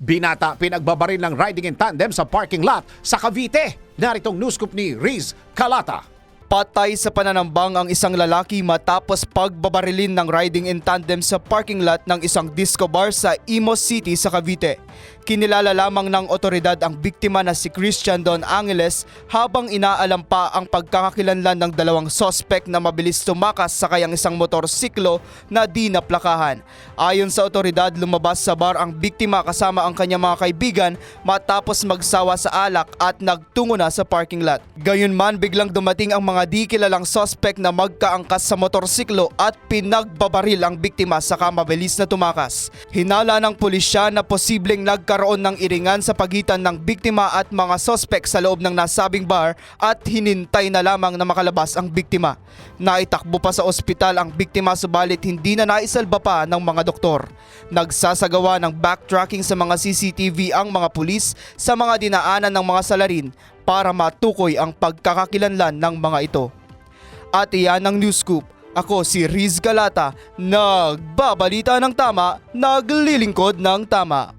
Binata pinagbabaril ng riding in tandem sa parking lot sa Cavite. Naritong news scoop ni Riz Calata. Patay sa pananambang ang isang lalaki matapos pagbabarilin ng riding in tandem sa parking lot ng isang disco bar sa Imos City sa Cavite. Kinilala lamang ng otoridad ang biktima na si Christian Don Angeles habang inaalam pa ang pagkakakilanlan ng dalawang sospek na mabilis tumakas sa kayang isang motorsiklo na di naplakahan. Ayon sa otoridad, lumabas sa bar ang biktima kasama ang kanyang mga kaibigan matapos magsawa sa alak at nagtungo na sa parking lot. Gayunman biglang dumating ang mga di kilalang sospek na magkaangkas sa motorsiklo at pinagbabaril ang biktima sa mabilis na tumakas. Hinala ng pulisya na posibleng nagkaroon ng iringan sa pagitan ng biktima at mga sospek sa loob ng nasabing bar at hinintay na lamang na makalabas ang biktima. Naitakbo pa sa ospital ang biktima subalit hindi na naisalba pa ng mga doktor. Nagsasagawa ng backtracking sa mga CCTV ang mga pulis sa mga dinaanan ng mga salarin para matukoy ang pagkakakilanlan ng mga ito. At iyan ang news scoop. Ako si Riz Galata, nagbabalita ng tama, naglilingkod ng tama.